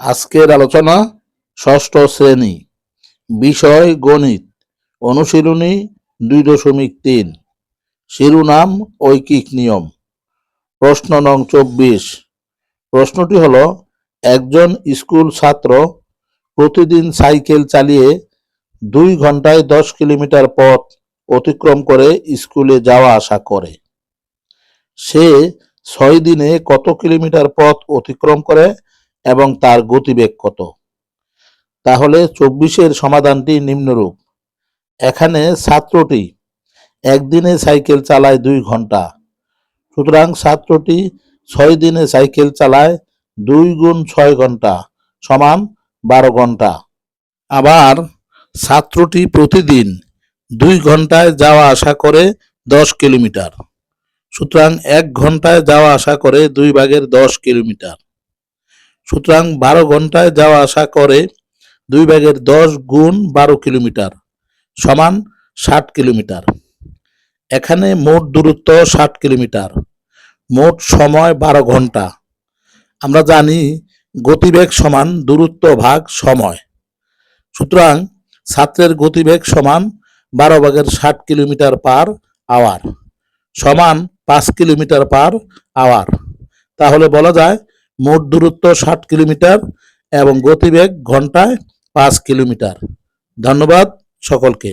আজকের আলোচনা ষষ্ঠ শ্রেণি, বিষয় গণিত, অনুশীলনী দুই দশমিক তিন, শিরোনাম, ঐকিক নিয়ম, প্রশ্ন নং চব্বিশ। প্রশ্নটি হলো, একজন স্কুল ছাত্র প্রতিদিন সাইকেল চালিয়ে দুই ঘন্টায় দশ কিলোমিটার পথ অতিক্রম করে স্কুলে যাওয়া আসা করে। সে ছয় দিনে কত কিলোমিটার পথ অতিক্রম করে? এবং তার গতিবেগ কত? তাহলে চব্বিশের সমাধানটি নিম্নরূপ। এখানে ছাত্রটি একদিনে সাইকেল চালায় দুই ঘণ্টা সুতরাং ছাত্রটি ছয় দিনে সাইকেল চালায় দুই গুণ ছয় ঘণ্টা সমান বারো ঘণ্টা আবার ছাত্রটি প্রতিদিন দুই ঘন্টায় যাওয়া আসা করে দশ কিলোমিটার। সুতরাং এক ঘন্টায় যাওয়া আসা করে দুই ভাগের দশ কিলোমিটার। সুতরাং বারো ঘন্টায় যাওয়া আসা করে দুই ভাগের দশ গুণ বারো কিলোমিটার সমান ষাট কিলোমিটার। এখানে মোট দূরত্ব ষাট কিলোমিটার। মোট সময় বারো ঘণ্টা। আমরা জানি গতিবেগ সমান দূরত্ব ভাগ সময়। সুতরাং ছাত্রের গতিবেগ সমান বারো ভাগের ষাট কিলোমিটার পার আওয়ার। সমান পাঁচ কিলোমিটার পার আওয়ার। তাহলে বলা যায় মোট দূরত্ব ষাট কিলোমিটার এবং গতিবেগ ঘন্টায় পাঁচ কিলোমিটার। ধন্যবাদ সকলকে।